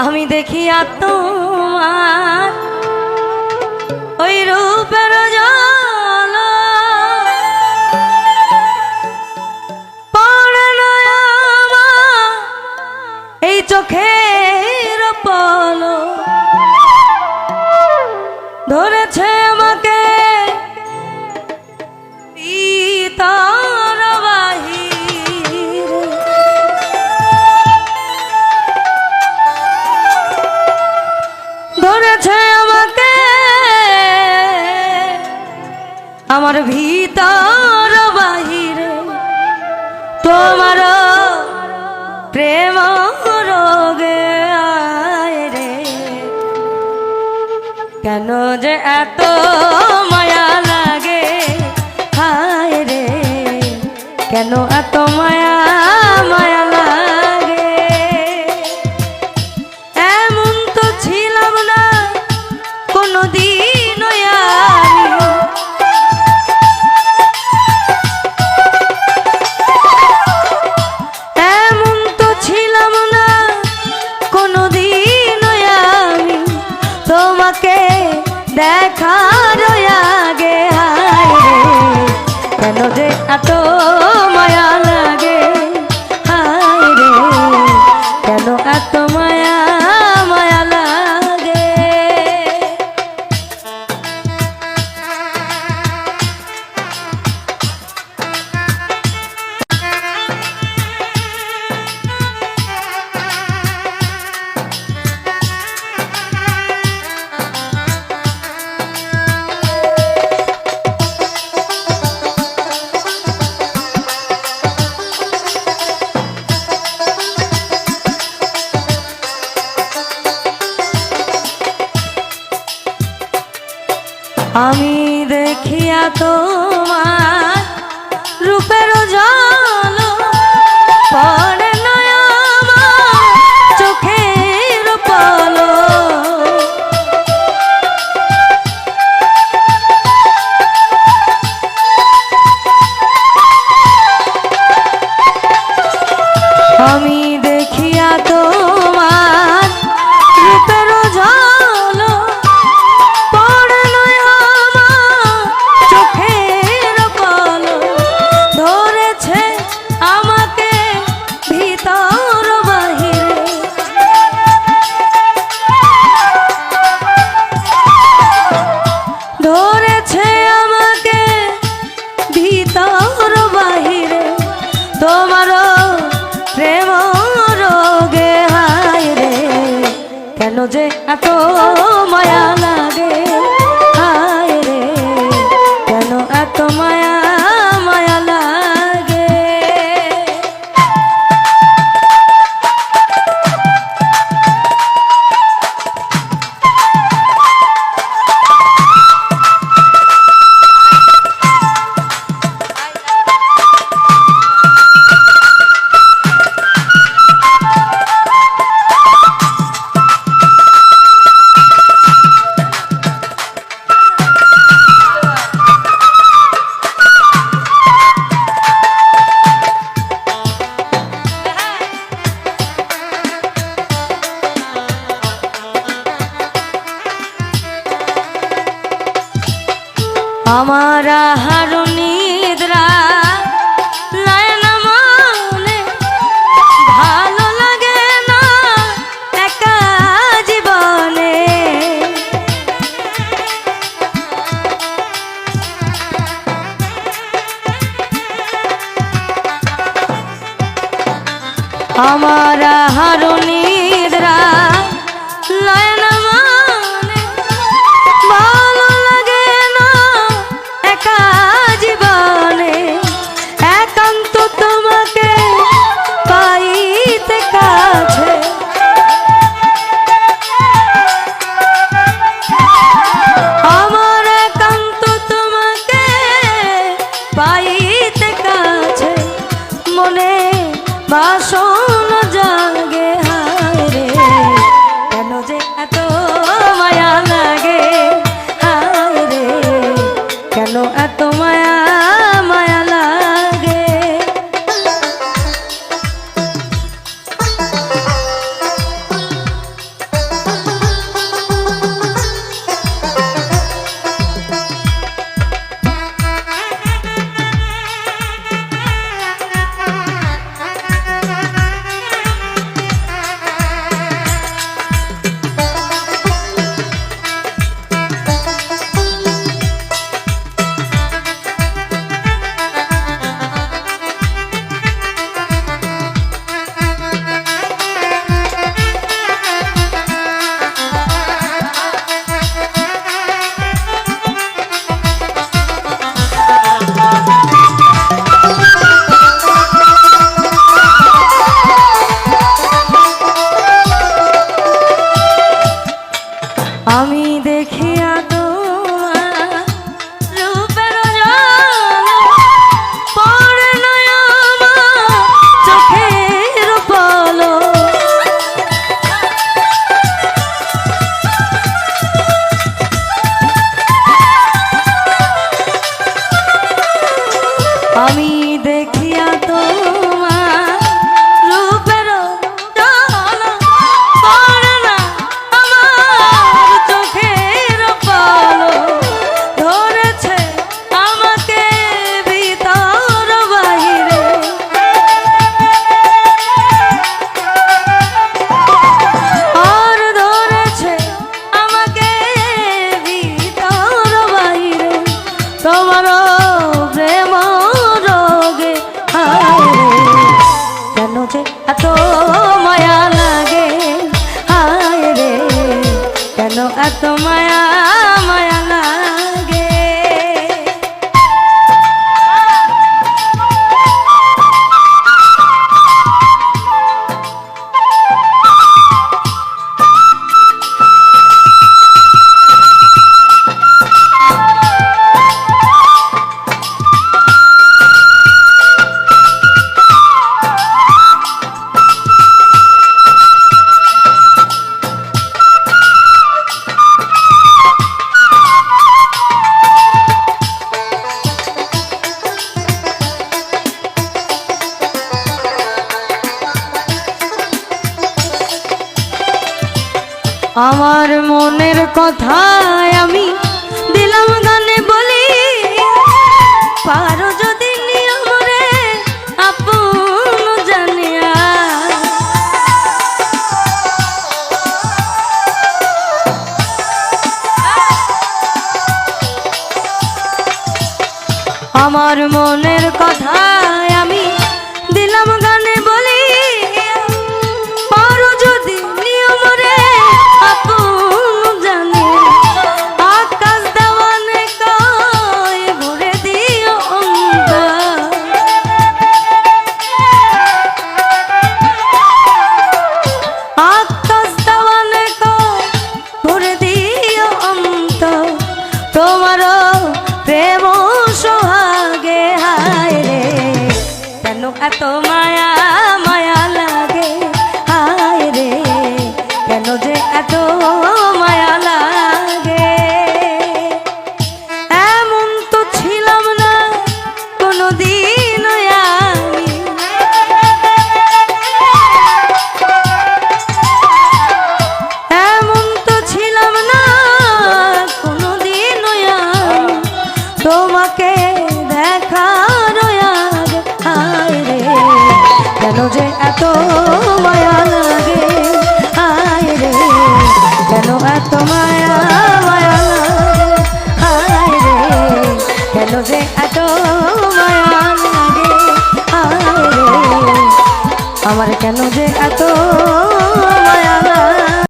আমি দেখি তোমার ওই রূপের জল। এই চোখের পল ধরেছে আমাকে তোমার ভিতর বাহিরে, তোমার প্রেম রোগে রে। কেন যে এত মায়া লাগে, হায় রে। কেন এত মায়া মায়া আমি দেখিয়া তো আমার হারুনি paso A আমার মনের কথা আমি দিলাম গানে বলি, পারো যদি নিয়মরে আপন জানিয়া। আমার মনের কথা এত মায়া